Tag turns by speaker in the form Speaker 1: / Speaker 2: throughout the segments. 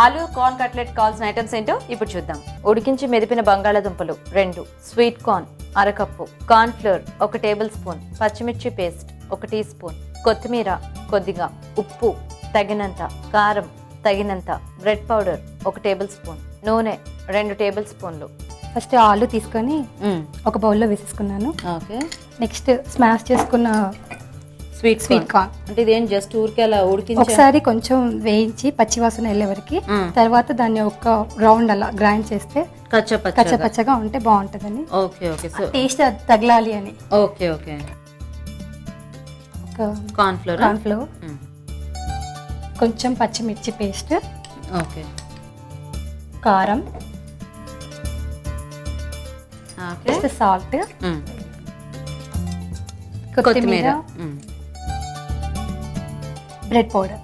Speaker 1: ఆలు corn cutlet కావాల్సిన items ఏంటో ఇప్పుడు చూద్దాం. ఉడికించి మెదిపిన బంగాళాదుంపలు రెండు స్వీట్ కార్న్ అరకప్పు కార్న్ ఫ్లోర్ ఒక టేబుల్ స్పూన్ పచ్చిమిర్చి పేస్ట్ ఒక టీ స్పూన్ కొత్తిమీర కొద్దిగా ఉప్పు తగినంత కారం తగినంత బ్రెడ్ పౌడర్ ఒక టేబుల్ స్పూన్ నూనె రెండు టేబుల్ స్పూన్లు.
Speaker 2: ఫస్ట్ ఆలు తీసుకొని ఒక బౌల్లో వేసేసుకున్నాను.
Speaker 1: ఓకే.
Speaker 2: నెక్స్ట్ స్మాష్ చేసుకున్న
Speaker 1: స్వీట్
Speaker 2: స్వీట్ కార్న్
Speaker 1: అంటే ఇదేం జస్ట్ ఊరికే అలా ఉడికించి
Speaker 2: ఒకసారి కొంచెం వేయించి పచ్చివాసన వెళ్ళే వరకు. తర్వాత దాన్ని ఒక రౌండ్ అలా గ్రైండ్ చేస్తే
Speaker 1: కచ్చపచ్చ
Speaker 2: కచ్చపచ్చగా ఉంటే బాగుంటుందని.
Speaker 1: ఓకే ఓకే సో
Speaker 2: టేస్ట్ తగలాలి అని.
Speaker 1: Okay okay corn flour
Speaker 2: corn flour కొంచెం పచ్చిమిర్చి పేస్ట్
Speaker 1: ఓకే
Speaker 2: కారం. సాల్ట్
Speaker 1: కొత్తిమీర.
Speaker 2: కొత్తిమీర. Bread powder.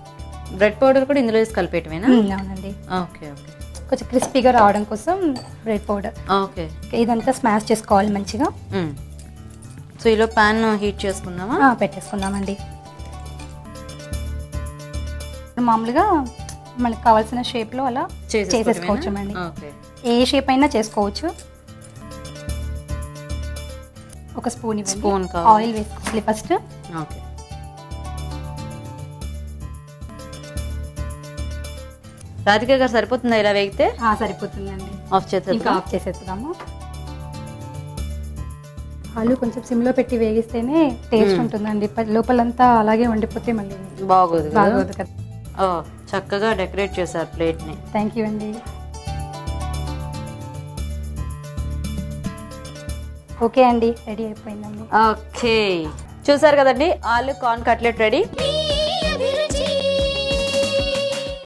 Speaker 1: బ్రెడ్ పౌడర్ కూడా ఇందులో వేసి కలిపేయటమేనా?
Speaker 2: అవునండి.
Speaker 1: Okay okay.
Speaker 2: కొంచెం క్రిస్పీగా రావడం కోసం బ్రెడ్ పౌడర్.
Speaker 1: ఓకే.
Speaker 2: ఇదంతా స్మాష్ చేసుకోవాలి మంచిగా.
Speaker 1: సో ఈలో ప్యాన్ హీట్ చేసుకుందామా?
Speaker 2: పెట్టేసుకుందామండి. మామూలుగా మనకు కావాల్సిన షేప్లో అలా చేసేసుకోవచ్చు అండి ఏ షేప్ అయినా చేసుకోవచ్చు. ఒక స్పూన్
Speaker 1: కావాలి.
Speaker 2: ఆయిల్ వేసుకోవాలి ఫస్ట్.
Speaker 1: ఓకే. రాధిక గారు సరిపోతుందా ఇలా వేగితే?
Speaker 2: సరిపోతుందండి.
Speaker 1: ఆఫ్
Speaker 2: ఇంకా
Speaker 1: చేసేద్దాం
Speaker 2: ఆఫ్ చేసేద్దాము. ఆలు కొంచెం సిమ్లో పెట్టి వేగిస్తేనే టేస్ట్ ఉంటుందండి. ప- లోపలంతా అలాగే వండిపోతే మళ్ళీ
Speaker 1: బాగోదు కదా?
Speaker 2: బాగోదు కదా?
Speaker 1: ఓ చక్కగా డెకరేట్ చేశారు ప్లేట్ని
Speaker 2: థ్యాంక్ యూ అండి. ఓకే అండి రెడీ అయిపోయిందండి.
Speaker 1: ఓకే. చూసారు కదండి ఆలు కార్న్ కట్లెట్ రెడీ.